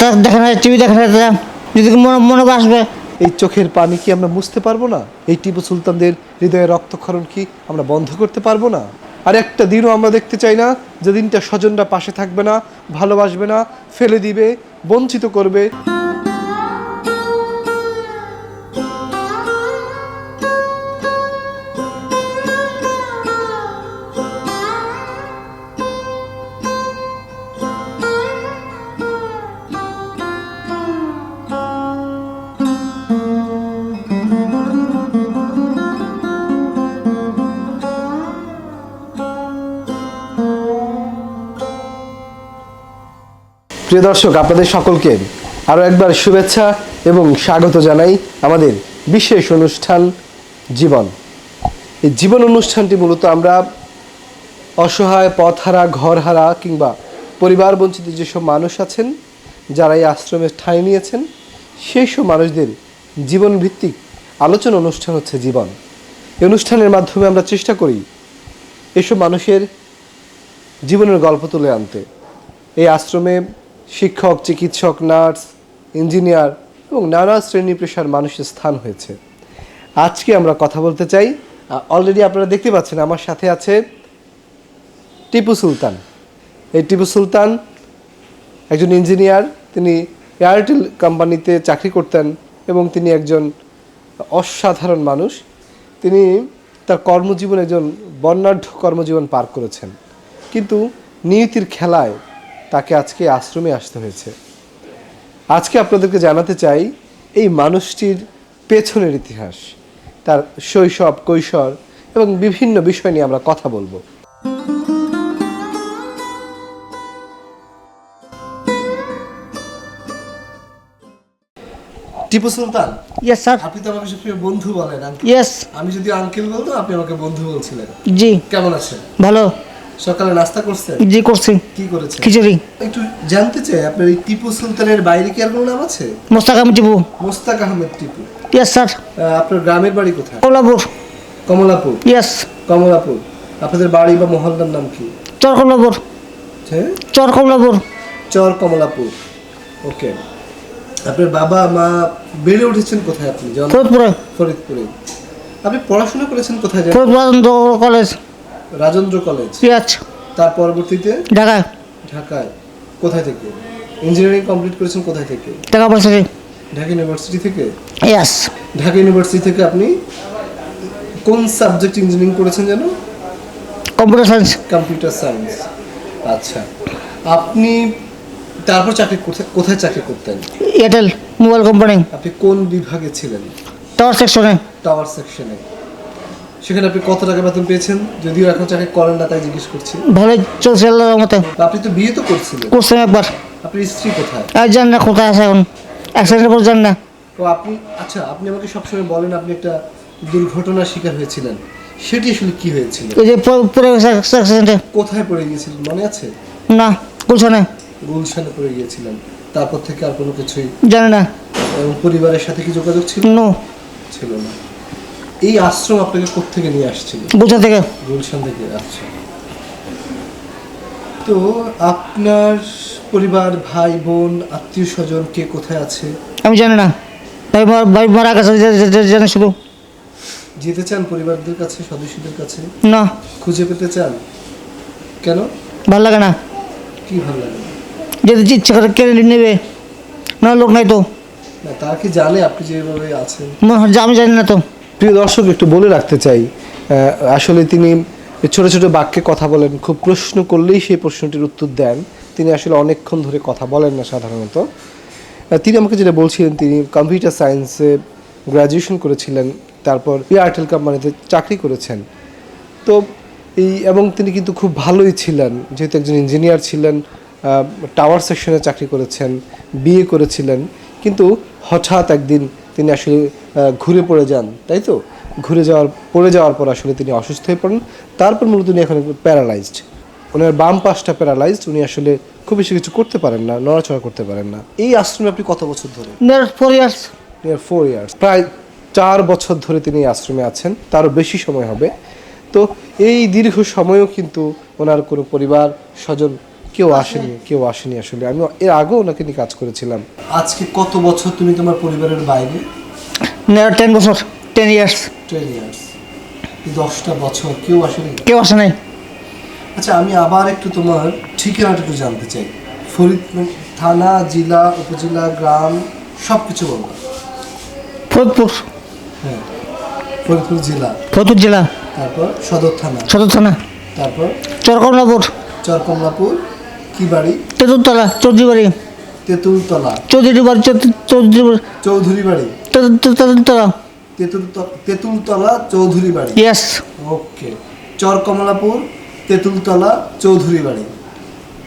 যায় দেখে না টিভি দেখে না যদি মনে বাসবে এই চোখের পানি কি আমরা মুছতে পারব না? এই টিপু সুলতানদের হৃদয়ে রক্তক্ষরণ কি আমরা বন্ধ করতে পারব না? আর একটা দিনও আমরা দেখতে চাই না, যে দিনটা স্বজনরা পাশে থাকবে না, ভালোবাসবে না, ফেলে দিবে, বঞ্চিত করবে। প্রিয় দর্শক, আপনাদের সকলকে আরও একবার শুভেচ্ছা এবং স্বাগত জানাই আমাদের বিশেষ অনুষ্ঠান, জীবন। এই জীবন অনুষ্ঠানটি মূলত আমরা অসহায়, পথহারা, ঘরহারা কিংবা পরিবার বঞ্চিত যেসব মানুষ আছেন, যারা এই আশ্রমে ঠাঁই নিয়েছেন, সেই সব মানুষদের জীবনভিত্তিক আলোচনা অনুষ্ঠান হচ্ছে জীবন। এই অনুষ্ঠানের মাধ্যমে আমরা চেষ্টা করি এসব মানুষের জীবনের গল্প তুলে আনতে। এই আশ্রমে শিক্ষক, চিকিৎসক, নার্স, ইঞ্জিনিয়ার এবং নানা শ্রেণি পেশার মানুষের স্থান হয়েছে। আজকে আমরা কথা বলতে চাই অলরেডি আপনারা দেখতে পাচ্ছেন আমার সাথে আছে টিপু সুলতান। এই টিপু সুলতান একজন ইঞ্জিনিয়ার, তিনি এয়ারটেল কোম্পানিতে চাকরি করতেন এবং তিনি একজন অসাধারণ মানুষ। তিনি তার কর্মজীবন একজন বর্ণাঢ্য কর্মজীবন পার করেছেন। কিন্তু নিয়তির খেলায় তাকে আজকে আশ্রমে আসতে হয়েছে। আজকে আপনাদেরকে জানাতে চাই এই মানুষটির পেছনের ইতিহাস তার শৈশব কৈশোর এবং বিভিন্ন বিষয় নিয়ে আমরা কথা বলব। টিপু সুলতান ইয়েস স্যার আপনি তো আমাকে সবসময় বন্ধু বলেন ইয়েস আমি যদি আঙ্কেল বলতাম আপনি আমাকে বন্ধু বলছিলেন। জি। কেমন আছেন? ভালো। সকালে নাস্তা করছেন? জি করছি। কি করেছেন? খিচুড়ি। একটু জানতে চাই আপনার এই টিপু সুলতানের বাইরে কি আর কোনো নাম আছে? মোস্তাকাম টিপু। মোস্তাক আহমেদ টিপু। ইয়েস স্যার আপনার গ্রামের বাড়ি কোথায়? কমলাপুর কমলাপুর। ইয়েস কমলাপুর। আপনাদের বাড়ি বা মহল্লার নাম কি? চর কমলাপুর হ্যাঁ? চর কমলাপুর চর কমলাপুর ওকে। আপনার বাবা মা বেড়ে উঠেছেন কোথায় আপনি? ফরিদপুরে। ফরিদপুরে। আপনি পড়াশোনা করেছেন কোথায় Faridpur college. Rajendra college. Yes তার পরবর্তীতে ঢাকায় ঢাকায়। কোথায় থেকে? ইঞ্জিনিয়ারিং কমপ্লিট করেছেন কোথায় থেকে? টাকা পয়সা ঢাকা ইউনিভার্সিটি থেকে? ইয়েস ঢাকা ইউনিভার্সিটি থেকে আপনি কোন সাবজেক্ট ইঞ্জিনিয়ারিং করেছেন যেন? কম্পিউটার সায়েন্স কম্পিউটার সায়েন্স আচ্ছা। আপনি তারপর চাকরি কোথায় চাকরি করতেন? এয়ারটেল মোবাইল কোম্পানি আপনি কোন বিভাগে ছিলেন? টাওয়ার সেকশনে টাওয়ার সেকশনে সেখানে আপনি কত টাকা বেতন পেয়েছেন? যদিও এখন চাকরি করেন না তাই জিজ্ঞেস করছি। ভালোই চলছে আল্লাহর মতে আপনি তো বিয়ে তো করছিলেন। করছেন একবার। আপনার স্ত্রী কোথায়? আর জান না কোথায় আছে এখন। অ্যাক্সিডেন্টের পর জান না। তো আপনি আচ্ছা আপনি আমাকে সবসময় বলেন আপনি একটা দুর্ঘটনার শিকার হয়েছিলেন। সেটি আসলে কি হয়েছিল? ওই যে পড়ে গেছে অ্যাক্সিডেন্টে কোথায় পড়ে গিয়েছিলেন? মনে আছে? না গুলশানে। গুলশানে পড়ে গিয়েছিলেন। তারপর থেকে আর কোনো কিছুই জানি না। এবং পরিবারের সাথে কি যোগাযোগ ছিল? নো ছিল না। এই আশ্রম আপনাকে কোত্থেকে নিয়ে আসছিল? গুলশান থেকে। গুলশান থেকে আচ্ছা। তো আপনার পরিবার ভাই বোন আত্মীয় স্বজন কে কোথায় আছে? আমি জানি না। ভাই মার ভাই মারা জা- জানি শুধু। যেতে চান পরিবারদের কাছে সদস্যদের কাছে? না। খুঁজে পেতে চান? কেন? ভালো লাগে না। কি ভালো লাগে না? যদি ইচ্ছে করে কেড়ে নেবে। না লোক নাই তো। না তার কি জানে আপনি যেভাবে আছেন? মনে হয় যে আমি জানি না তো। প্রিয় দর্শক, একটু বলে রাখতে চাই আসলে তিনি ছোট ছোট বাক্যে কথা বলেন, খুব প্রশ্ন করলেই সেই প্রশ্নটির উত্তর দেন। তিনি আসলে অনেকক্ষণ ধরে কথা বলেন না সাধারণত। তিনি আমাকে যেটা বলছিলেন, তিনি কম্পিউটার সায়েন্সে গ্র্যাজুয়েশন করেছিলেন, তারপর এয়ারটেল কোম্পানিতে চাকরি করেছেন। তো এই, এবং তিনি কিন্তু খুব ভালোই ছিলেন, যেহেতু একজন ইঞ্জিনিয়ার ছিলেন টাওয়ার সেকশনে চাকরি করেছেন বিয়ে করেছিলেন। কিন্তু হঠাৎ একদিন তিনি আসলে ঘুরে পড়ে যান তাই তো? ঘুরে যাওয়ার পড়ে যাওয়ার পর আসলে তিনি অসুস্থ হয়ে পড়েন। তারপর মূলত উনি এখন প্যারালাইজড। ওনার বাম পাশটা প্যারালাইজড উনি আসলে খুব বেশি কিছু করতে পারেন না নড়াচড়া করতে পারেন না। এই আশ্রমে আপনি কত বছর ধরে? Near four years near four years প্রায় চার বছর ধরে তিনি এই আশ্রমে আছেন তারও বেশি সময় হবে। তো এই দীর্ঘ সময়ও কিন্তু ওনার কোনো পরিবার স্বজন কেউ আসেনি কেউ আসেনি আসলে। আমি এর আগেও ওনাকে নিয়ে কাজ করেছিলাম। আজকে কত বছর তুমি তোমার পরিবারের বাইরে? না টেন বছর টেন ইয়ার্স টেন ইয়ার্স দশটা বছর কেউ আসেনি? কেউ আসে নাই। আচ্ছা আমি আবার একটু তোমার ঠিকানাটা একটু জানতে চাই। ফরিদ থানা জেলা উপজেলা গ্রাম সব কিছু বলব ফরিদপুর। হ্যাঁ ফরিদপুর জেলা। ফরিদপুর জেলা। তারপর সদর থানা। সদর থানা। তারপর? চরকমলাপুর। চরকমলাপুর। কি বাড়ি? তেঁতুলতলা চৌধুরী বাড়ি। তেঁতুলতলা। চৌধুরী বাড়ি চৌধুরী বাড়ি। চৌধুরী বাড়ি? তেঁতুল- তেঁতুলতলা। তেঁতুল তেঁতুলতলা চৌধুরী বাড়ি? Yes okay. চরকমলাপুর তেঁতুলতলা চৌধুরী বাড়ি।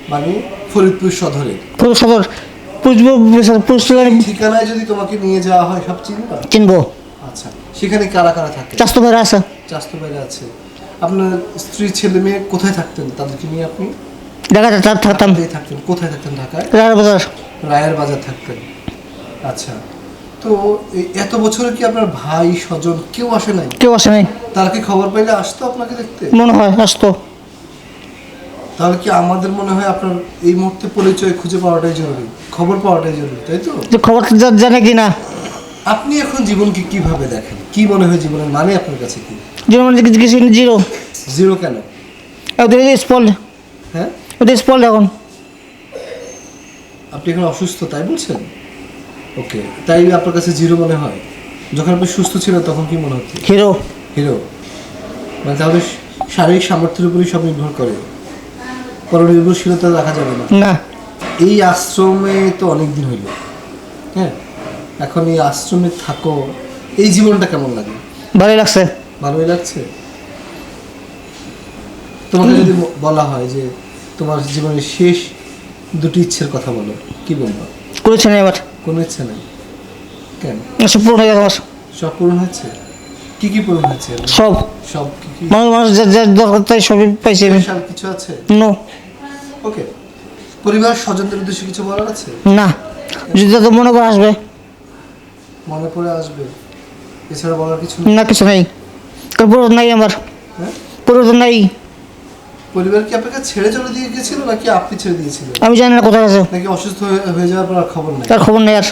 মানে ফরিদপুর সদরে। সদর ঠিকানায় যদি তোমাকে নিয়ে যাওয়া হয় সব চিনবা? চিনবো। আচ্ছা সেখানে কারা কারা থাকে? চাস্তো ভাইরা আছে। চাস্তো বাইরে আছে। আপনার স্ত্রী ছেলে মেয়ে কোথায় থাকতেন? তাদেরকে নিয়ে আপনি? তার থাকতাম থাকতেন? কোথায় থাকতেন ঢাকায়? রায়ের বাজার। রায়ের বাজার থাকতেন। আচ্ছা। তো এত বছরে কি আপনার ভাই স্বজন কেউ আসে নাই? কেউ আসে নাই। তারা কি খবর পাইলে আসতো আপনাকে দেখতে? মনে হয় আসতো। তাহলে কি আমাদের মনে হয় আপনার এই মুহূর্তে পরিচয় খুঁজে পাওয়াটাই জরুরি? খবর পাওয়াটাই জরুরি তাই তো? যে খবর জানে কি না। আপনি এখন জীবনকে কীভাবে দেখেন? কি মনে হয় জীবনের মানে আপনার কাছে কি? জিরো মানে কিছু জিরো। জিরো কেন? স্পল হ্যাঁ? ওদের স্পল এখন। আপনি এখন অসুস্থ তাই বলছেন? ওকে তাই আপনার কাছে জিরো মনে হয়? যখন আপনি সুস্থ ছিলেন তখন কি মনে হচ্ছে? হিরো। হিরো? মানে তাহলে শারীরিক সামর্থ্যের উপরই সব নির্ভর করে। পরনির্ভরশীলতা রাখা যাবে না। না। এই আশ্রমে তো অনেক দিন হইল। হ্যাঁ? এখন এই আশ্রমে থাকো। এই জীবনটা কেমন লাগে? ভালোই লাগছে। ভালোই লাগছে? তোমাকে যদি বলা হয় যে তোমার জীবনের শেষ দুটি ইচ্ছের কথা বলো। কি বলব? করেছে নেই এবার কোনো ইচ্ছা নেই? কেন? সব পূরণ হয়ে গেছে আমার। সব পূরণ হয়েছে? কি কি পূরণ হয়েছে? সব। সব কি কি? মানুষ মানুষ যা যা দরকার তাই সবই পাইছি আমি। স্পেশাল কিছু আছে? No okay. পরিবার স্বজনদের উদ্দেশ্যে কিছু বলার আছে? না। যদি তো মনে করে আসবে। মনে পড়ে আসবে। এছাড়া বলার কিছু না কিছু নাই। কারণ পরিবর্তন নাই আমার। হ্যাঁ? পরিবর্তন নাই। পরিবার কি আপনাকে ছেড়ে চলে দিয়ে গেছিল নাকি আপনি ছেড়ে দিয়েছিলেন? আমি জানি না কোথায় আছে। নাকি অসুস্থ হয়ে- যাওয়ার পর আর খবর নেই? তার খবর নেই আর।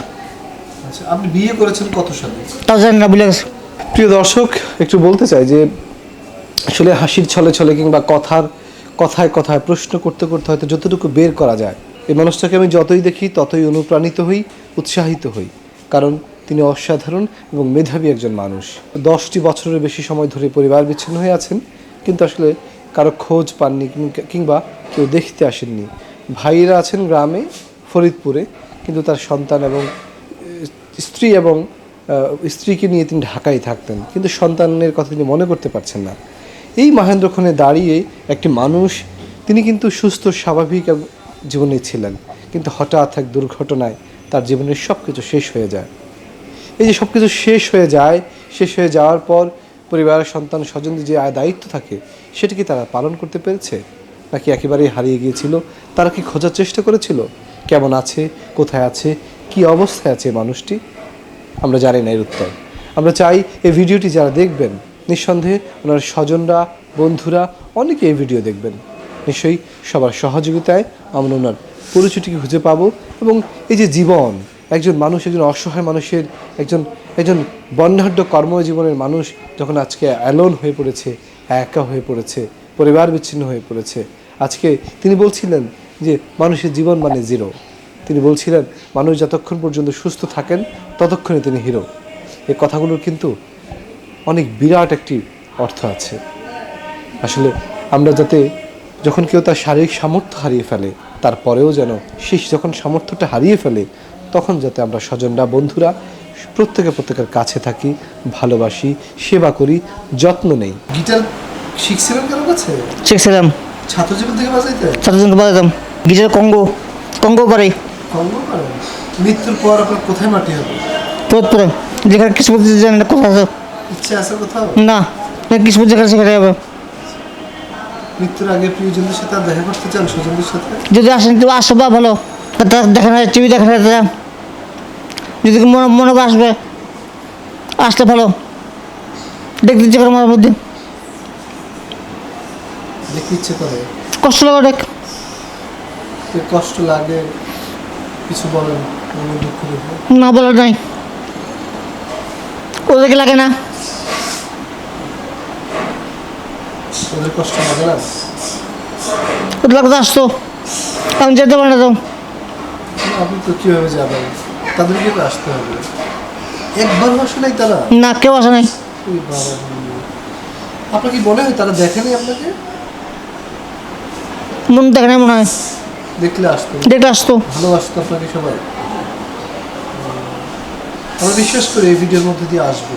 আচ্ছা আপনি বিয়ে করেছেন কত সালে? তাও জানি না ভুলে গেছে। প্রিয় দর্শক একটু বলতে চাই যে আসলে হাসির ছলে ছলে কিংবা কথার কথায় কথায় প্রশ্ন করতে করতে হয়তো যতটুকু বের করা যায় এই মানুষটাকে আমি যতই দেখি ততই অনুপ্রাণিত হই উৎসাহিত হই। কারণ তিনি অসাধারণ এবং মেধাবী একজন মানুষ। দশটি বছরের বেশি সময় ধরে পরিবার বিচ্ছিন্ন হয়ে আছেন কিন্তু আসলে কারও খোঁজ পাননি কিংবা- কেউ দেখতে আসেননি। ভাইয়েরা আছেন গ্রামে, ফরিদপুরে, কিন্তু তার সন্তান এবং স্ত্রী এবং স্ত্রীকে নিয়ে তিনি ঢাকায় থাকতেন। কিন্তু সন্তানের কথা তিনি মনে করতে পারছেন না। এই মহেন্দ্রক্ষণে দাঁড়িয়ে একটি মানুষ, তিনি কিন্তু সুস্থ, স্বাভাবিক জীবনে ছিলেন। কিন্তু হঠাৎ এক দুর্ঘটনায় তার জীবনের সব কিছু শেষ হয়ে যায়। এই যে সব কিছু শেষ হয়ে যায়, শেষ হয়ে যাওয়ার পর পরিবারের সন্তান স্বজনদের যে দায়িত্ব থাকে সেটা কি তারা পালন করতে পেরেছে? নাকি একেবারেই হারিয়ে গিয়েছিল? তারা কি খোঁজার চেষ্টা করেছিল? কেমন আছে? কোথায় আছে? কি অবস্থায় আছে মানুষটি? আমরা জানি না এর উত্তর। আমরা চাই এই ভিডিওটি যারা দেখবেন, নিঃসন্দেহে ওনার স্বজনরা, বন্ধুরা অনেকে এই ভিডিও দেখবেন। নিশ্চয়ই সবার সহযোগিতায় আমরা ওনার পরিচয়টিকে খুঁজে পাবো এবং এই যে জীবন, একজন মানুষ, একজন অসহায় মানুষের, একজন একজন বর্ণাঢ্য কর্মজীবনের মানুষ যখন আজকে অ্যালোন হয়ে পড়েছে একা হয়ে পড়েছে, পরিবার বিচ্ছিন্ন হয়ে পড়েছে। আজকে তিনি বলছিলেন যে, মানুষের জীবন মানে জিরো। তিনি বলছিলেন, মানুষ যতক্ষণ পর্যন্ত সুস্থ থাকেন, ততক্ষণে তিনি হিরো। এই কথাগুলোর কিন্তু অনেক বিরাট একটি অর্থ আছে। আসলে আমরা যাতে যখন কেউ তার শারীরিক সামর্থ্য হারিয়ে ফেলে, তারপরেও যেন শেষ যখন সামর্থ্যটা হারিয়ে ফেলে, তখন যাতে আমরা স্বজনরা, বন্ধুরা প্রত্যেকে প্রত্যেকের কাছে থাকি ভালোবাসি সেবা করি যত্ন নেই। গিটার শিখছিলেন কারও কাছে? শিখছিলাম ছাত্র জীবন থেকে বাজাইতে ছাত্রজন বাজাতাম গিটার কঙ্গো কঙ্গো পারে। কঙ্গ করেন মৃত্যুর পর আপনার কোথায় মাটি হবে? ফরিদপুরে যেখানে কিছু বলতে জানি না কোথায় আছে? ইচ্ছে আছে কোথাও? না কিছু যেখানে সেখানে যাবে মৃত্যুর আগে প্রিয়জনদের সাথে দেখা করতে চান স্বজনদের সাথে? যদি আসেন তো আসো বা ভালো দেখা না টিভি দেখা না যদি মনে মনে আসবে আসলে ভালো। দেখতে ইচ্ছে করে আমার মধ্যে। দেখতে ইচ্ছে করে? কষ্ট লাগে কষ্ট লাগে কিছু বলেন না বলার নাই। ওদেরকে লাগে না। ওদের কষ্ট লাগে না? ওদের লাগতে আসতো। আমি যেতে পারি না তো। আপনি তো কীভাবে যাবেন? তাদেরকে তো আসতে হবে। একবার আসে নাই তারা? না কেউ আসে নাই। আপনার কি মনে হয় তারা দেখেনি আপনাকে? মন দেখে নাই মনে হয়। দেখলে আসতো। দেখে আসতো। ভালোবাসতো আপনাকে সবাই। আমরা বিশ্বাস করি এই ভিডিওর মধ্যে দিয়ে আসবে।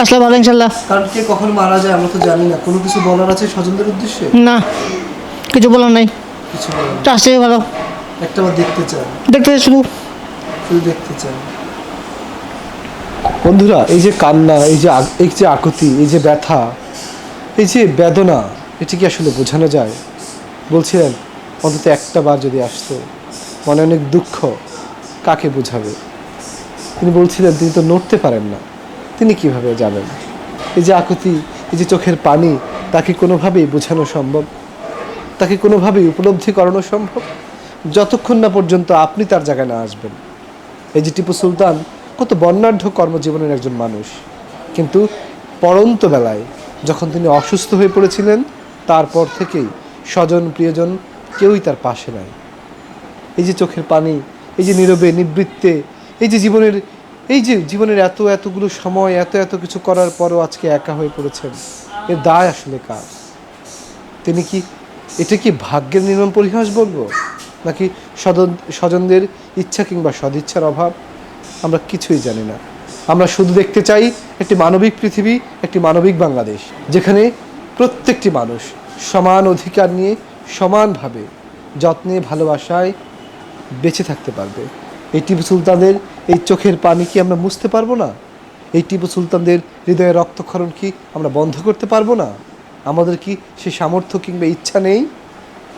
আসলে ভালো ইনশাল্লাহ। কারণ কে কখন মারা যায় আমরা তো জানি না। কোনো কিছু বলার আছে স্বজনদের উদ্দেশ্যে? না কিছু বলার নাই। কিছু বলার। ভালো। একটা বার দেখতে চান দেখতে শুধু। দেখতে চান। বন্ধুরা, এই যে কান্না, এই যে এই যে আকুতি, এই যে ব্যথা, এই যে বেদনা, এটি কি আসলে বোঝানো যায়? বলছিলেন, অন্তত একটা বার যদি আসতো, মনে অনেক দুঃখ কাকে বোঝাবে? তিনি বলছিলেন, তিনি তো নড়তে পারেন না। তিনি কীভাবে যাবেন এই যে আকুতি, এই যে চোখের পানি, তাকে কোনোভাবেই বোঝানো সম্ভব? তাকে কোনোভাবেই উপলব্ধি করানো সম্ভব? যতক্ষণ না পর্যন্ত আপনি তার জায়গায় না আসবেন। এই যে টিপু সুলতান, কত বর্ণাঢ্য কর্মজীবনের একজন মানুষ। কিন্তু পরন্ত বেলায় যখন তিনি অসুস্থ হয়ে পড়েছিলেন, তারপর থেকেই স্বজন, প্রিয়জন কেউই তার পাশে নাই। এই যে চোখের পানি, এই যে নীরবে নিবৃত্তে, এই যে জীবনের, এই যে জীবনের এত এতগুলো সময়, এত এত কিছু করার পরও আজকে একা হয়ে পড়েছেন, এর দায় আসলে কার? তিনি কি, এটা কি ভাগ্যের নির্মম পরিহাস বলব? নাকি স্বজন স্বজনদের ইচ্ছা কিংবা সদিচ্ছার অভাব? আমরা কিছুই জানি না। আমরা শুধু দেখতে চাই একটি মানবিক পৃথিবী, একটি মানবিক বাংলাদেশ, যেখানে প্রত্যেকটি মানুষ সমান অধিকার নিয়ে সমানভাবে যত্নে, ভালোবাসায় বেঁচে থাকতে পারবে। এই টিপু সুলতানদের এই চোখের পানি কি আমরা মুছতে পারব না? এই টিপু সুলতানদের হৃদয়ে রক্তক্ষরণ কি আমরা বন্ধ করতে পারব না? আমাদের কি সে সামর্থ্য কিংবা ইচ্ছা নেই?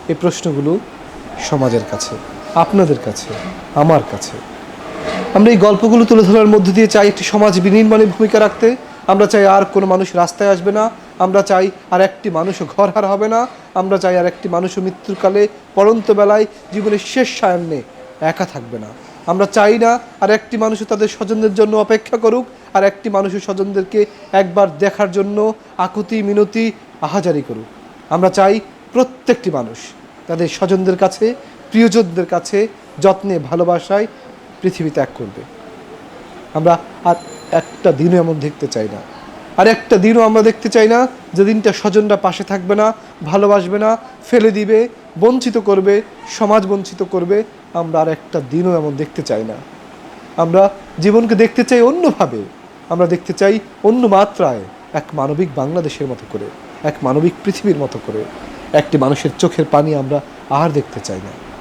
এই প্রশ্নগুলো সমাজের কাছে, আপনাদের কাছে, আমার কাছে। আমরা এই গল্পগুলো তুলে ধরার মধ্য দিয়ে চাই একটি সমাজ বিনির্মাণে ভূমিকা রাখতে। আমরা চাই আর কোনো মানুষ রাস্তায় আসবে না। আমরা চাই আর একটি মানুষও ঘরহার হবে না। আমরা চাই আর একটি মানুষও মৃত্যুকালে পরন্ত বেলায় জীবনের শেষ সায়ান্নে একা থাকবে না। আমরা চাই না আর একটি মানুষও তাদের স্বজনদের জন্য অপেক্ষা করুক। আর একটি মানুষও স্বজনদেরকে একবার দেখার জন্য আকুতি, মিনতি, আহাজারি করুক। আমরা চাই প্রত্যেকটি মানুষ তাদের স্বজনদের কাছে, প্রিয়জনদের কাছে যত্নে, ভালোবাসায় পৃথিবী ত্যাগ করবে। আমরা আর একটা দিনও এমন দেখতে চাই না। আর একটা দিনও আমরা দেখতে চাই না যে দিনটা স্বজনরা পাশে থাকবে না, ভালোবাসবে না, ফেলে দিবে, বঞ্চিত করবে, সমাজ বঞ্চিত করবে। আমরা আর একটা দিনও এমন দেখতে চাই না। আমরা জীবনকে দেখতে চাই অন্যভাবে। আমরা দেখতে চাই অন্য মাত্রায়, এক মানবিক বাংলাদেশের মতো করে, এক মানবিক পৃথিবীর মতো করে। একটি মানুষের চোখের পানি আমরা আর দেখতে চাই না।